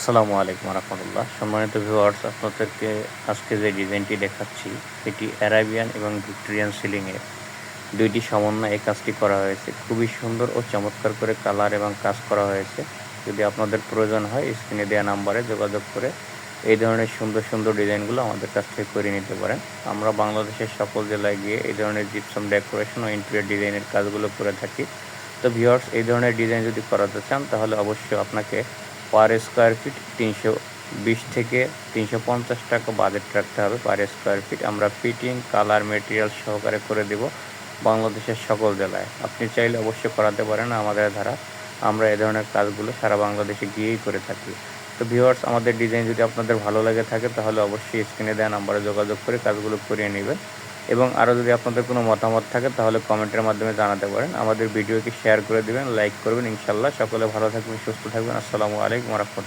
আসসালামু আলাইকুম রহমতুল্লাহ। সম্মানিত ভিউয়ার্স আপনাদেরকে আজকে যে ডিজাইনটি দেখাচ্ছি, এটি অ্যারাবিয়ান এবং ভিক্টোরিয়ান সিলিংয়ের দুইটি সমন্বয়ে এই কাজটি করা হয়েছে। খুবই সুন্দর ও চমৎকার করে কালার এবং কাজ করা হয়েছে। যদি আপনাদের প্রয়োজন হয় স্ক্রিনে দেওয়া নাম্বারে যোগাযোগ করে এই ধরনের সুন্দর সুন্দর ডিজাইনগুলো আমাদের কাছ থেকে করে নিতে পারেন। আমরা বাংলাদেশের সকল জেলায় গিয়ে এই ধরনের জিপসাম ডেকোরেশন ও ইন্টেরিয়র ডিজাইনের কাজগুলো করে থাকি। তো ভিউয়ার্স এই ধরনের ডিজাইন যদি করাতে চান, তাহলে অবশ্যই আপনাকে পার স্কোয়ার ফিট তিনশো বিশ থেকে তিনশো পঞ্চাশ টাকা বাজেট রাখতে হবে পার স্কোয়ার ফিট আমরা ফিটিং কালার মেটেরিয়াল সহকারে করে দেব বাংলাদেশের সকল জেলায়। আপনি চাইলে অবশ্যই করাতে পারেন আমাদের দ্বারা। আমরা এ ধরনের কাজগুলো সারা বাংলাদেশে গিয়েই করে থাকি। তো ভিউয়ার্স আমাদের ডিজাইন যদি আপনাদের ভালো লাগে থাকে, তাহলে অবশ্যই স্ক্রিনে দেওয়া নাম্বারে যোগাযোগ করে কাজগুলো করিয়ে নেবেন। এবং আরও যদি আপনাদের কোনো মতামত থাকে, তাহলে কমেন্টের মাধ্যমে জানাতে পারেন। আমাদের ভিডিওকে শেয়ার করে দেবেন লাইক করবেন ইনশাল্লাহ সকলে ভালো থাকবেন, সুস্থ থাকবেন। আসসালামু আলাইকুম রহমতুল্লাহ।